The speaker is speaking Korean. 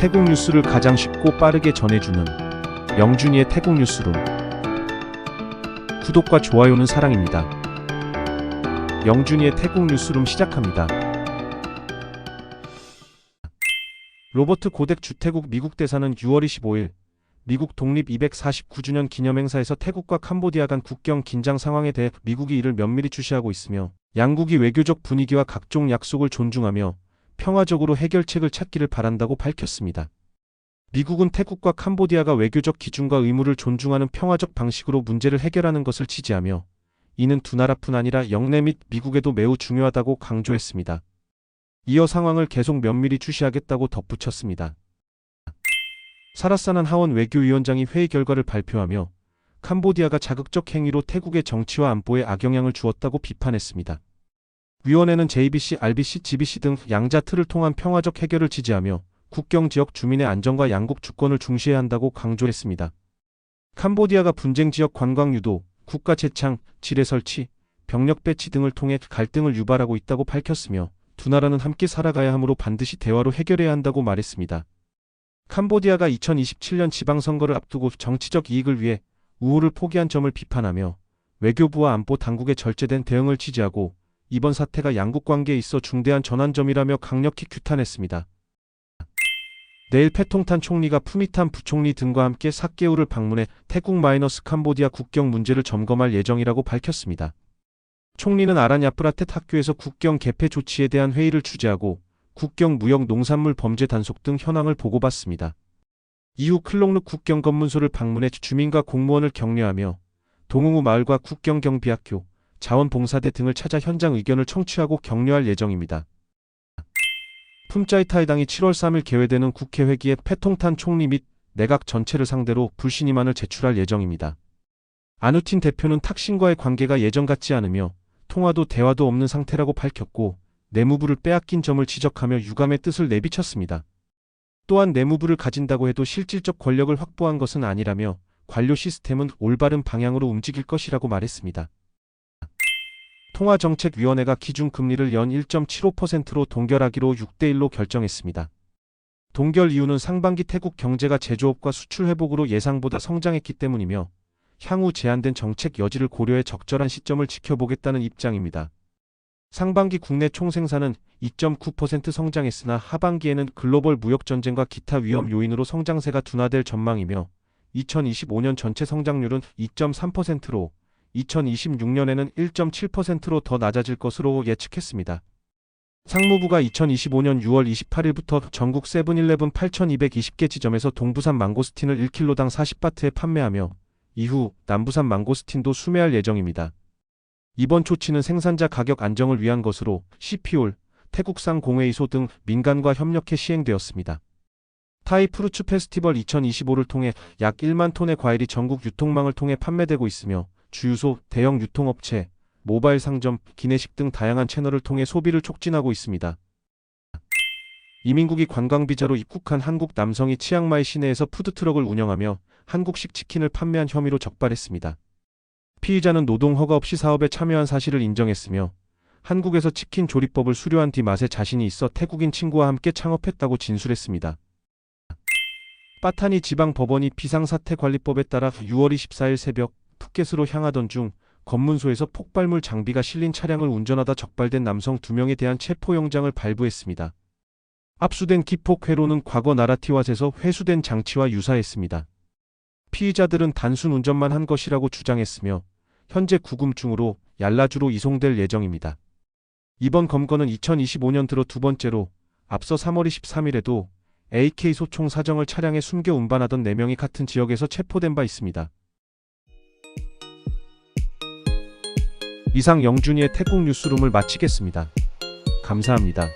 태국 뉴스를 가장 쉽고 빠르게 전해주는 영준이의 태국 뉴스룸. 구독과 좋아요는 사랑입니다. 영준이의 태국 뉴스룸 시작합니다. 로버트 고덱 주태국 미국 대사는 6월 25일 미국 독립 249주년 기념행사에서 태국과 캄보디아 간 국경 긴장 상황에 대해 미국이 이를 면밀히 주시하고 있으며 양국이 외교적 분위기와 각종 약속을 존중하며 평화적으로 해결책을 찾기를 바란다고 밝혔습니다. 미국은 태국과 캄보디아가 외교적 기준과 의무를 존중하는 평화적 방식으로 문제를 해결하는 것을 지지하며 이는 두 나라뿐 아니라 영내 및 미국에도 매우 중요하다고 강조했습니다. 이어 상황을 계속 면밀히 주시하겠다고 덧붙였습니다. 사라사난 하원 외교위원장이 회의 결과를 발표하며 캄보디아가 자극적 행위로 태국의 정치와 안보에 악영향을 주었다고 비판했습니다. 위원회는 JBC, RBC, GBC 등 양자 틀을 통한 평화적 해결을 지지하며 국경 지역 주민의 안전과 양국 주권을 중시해야 한다고 강조했습니다. 캄보디아가 분쟁 지역 관광 유도, 국가 재창, 지뢰 설치, 병력 배치 등을 통해 갈등을 유발하고 있다고 밝혔으며 두 나라는 함께 살아가야 하므로 반드시 대화로 해결해야 한다고 말했습니다. 캄보디아가 2027년 지방선거를 앞두고 정치적 이익을 위해 우호를 포기한 점을 비판하며 외교부와 안보 당국의 절제된 대응을 지지하고 이번 사태가 양국 관계에 있어 중대한 전환점이라며 강력히 규탄했습니다. 내일 패통탄 총리가 푸미탄 부총리 등과 함께 사케우를 방문해 태국 마이너스 캄보디아 국경 문제를 점검할 예정이라고 밝혔습니다. 총리는 아란야프라텟 학교에서 국경 개폐 조치에 대한 회의를 주재하고 국경 무역 농산물 범죄 단속 등 현황을 보고받습니다. 이후 클록르 국경 검문소를 방문해 주민과 공무원을 격려하며 동웅우 마을과 국경 경비학교, 자원봉사대 등을 찾아 현장 의견을 청취하고 격려할 예정입니다. 품짜이타이당이 7월 3일 개회되는 국회 회기에 패통탄 총리 및 내각 전체를 상대로 불신임안을 제출할 예정입니다. 아누틴 대표는 탁신과의 관계가 예전 같지 않으며 통화도 대화도 없는 상태라고 밝혔고 내무부를 빼앗긴 점을 지적하며 유감의 뜻을 내비쳤습니다. 또한 내무부를 가진다고 해도 실질적 권력을 확보한 것은 아니라며 관료 시스템은 올바른 방향으로 움직일 것이라고 말했습니다. 통화정책위원회가 기준금리를 연 1.75%로 동결하기로 6대1로 결정했습니다. 동결 이유는 상반기 태국 경제가 제조업과 수출 회복으로 예상보다 성장했기 때문이며 향후 제한된 정책 여지를 고려해 적절한 시점을 지켜보겠다는 입장입니다. 상반기 국내 총생산은 2.9% 성장했으나 하반기에는 글로벌 무역 전쟁과 기타 위험 요인으로 성장세가 둔화될 전망이며 2025년 전체 성장률은 2.3%로 2026년에는 1.7%로 더 낮아질 것으로 예측했습니다. 상무부가 2025년 6월 28일부터 전국 세븐일레븐 8,220개 지점에서 동부산 망고스틴을 1kg당 40바트에 판매하며 이후 남부산 망고스틴도 수매할 예정입니다. 이번 조치는 생산자 가격 안정을 위한 것으로 CP올, 태국산 공회이소 등 민간과 협력해 시행되었습니다. 타이 프루츠 페스티벌 2025를 통해 약 1만 톤의 과일이 전국 유통망을 통해 판매되고 있으며 주유소, 대형 유통업체, 모바일 상점, 기내식 등 다양한 채널을 통해 소비를 촉진하고 있습니다. 이민국이 관광비자로 입국한 한국 남성이 치앙마이 시내에서 푸드트럭을 운영하며 한국식 치킨을 판매한 혐의로 적발했습니다. 피의자는 노동 허가 없이 사업에 참여한 사실을 인정했으며 한국에서 치킨 조리법을 수료한 뒤 맛에 자신이 있어 태국인 친구와 함께 창업했다고 진술했습니다. 빠타니 지방 법원이 비상사태 관리법에 따라 6월 24일 새벽 푸켓으로 향하던 중 검문소에서 폭발물 장비가 실린 차량을 운전하다 적발된 남성 2명에 대한 체포영장을 발부했습니다. 압수된 기폭 회로는 과거 나라티왓에서 회수된 장치와 유사했습니다. 피의자들은 단순 운전만 한 것이라고 주장했으며 현재 구금중으로 얄라주로 이송될 예정입니다. 이번 검거는 2025년 들어 두 번째로 앞서 3월 23일에도 AK 소총 사정을 차량에 숨겨 운반하던 4명이 같은 지역에서 체포된 바 있습니다. 이상 영준이의 태국 뉴스룸을 마치겠습니다. 감사합니다.